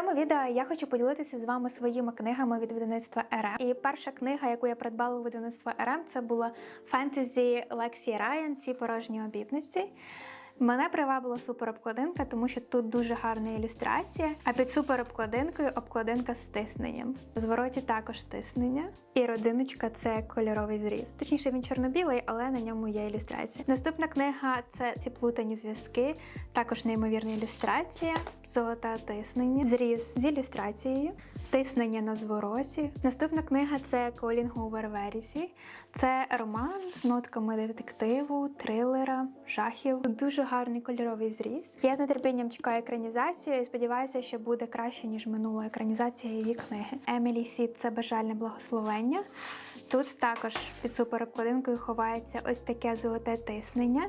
цьому відео я хочу поділитися з вами своїми книгами від видавництва РМ. І перша книга, яку я придбала у видавництва РМ, це була фентезі Лексі Райан Ці порожні обітниці. Мене привабила суперобкладинка, тому що тут дуже гарна ілюстрація. А під суперобкладинкою обкладинка з тисненням. В звороті також тиснення. І родзиночка це кольоровий зріз. Точніше, він чорно-білий, але на ньому є ілюстрація. Наступна книга це ці плутані зв'язки, також неймовірна ілюстрація, золота тиснення, зріз з ілюстрацією, тиснення на звороті. Наступна книга це Колін Гувер Верісі. Це роман з нотками детективу, трилера, жахів. Дуже гарний кольоровий зріз. Я з нетерпінням чекаю екранізацію і сподіваюся, що буде краще ніж минула екранізація її книги. Емілі Сід це бажальне благословення. Тут також під суперобкладинкою ховається ось таке золоте тиснення.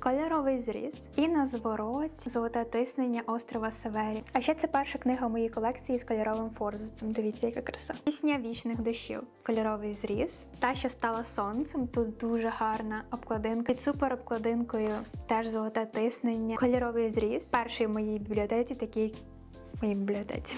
Кольоровий зріз і на звороті золоте тиснення острова Севері. А ще це перша книга в моїй колекції з кольоровим форзацем. Дивіться, яка краса. Пісня вічних дощів. Кольоровий зріз. Та, що стала сонцем. Тут дуже гарна обкладинка. Під суперобкладинкою теж золоте тиснення. Кольоровий зріз. Перший в моїй бібліотеці, такий в моїй бібліотеці.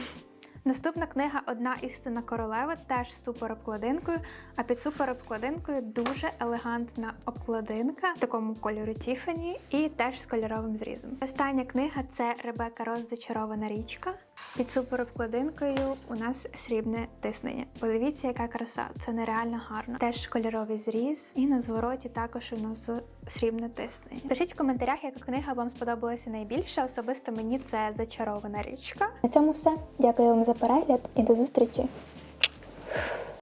Наступна книга Одна істина королеви теж з суперобкладинкою. А під суперобкладинкою дуже елегантна обкладинка в такому кольорі Тіфані і теж з кольоровим зрізом. Остання книга це Ребека Роз Зачарована річка. Під суперобкладинкою у нас срібне тиснення. Подивіться, яка краса, це нереально гарно. Теж кольоровий зріз, і на звороті також у нас срібне тиснення. Пишіть в коментарях, яка книга вам сподобалася найбільше. Особисто мені це зачарована річка. На цьому все. Дякую вам за перегляд і до зустрічі!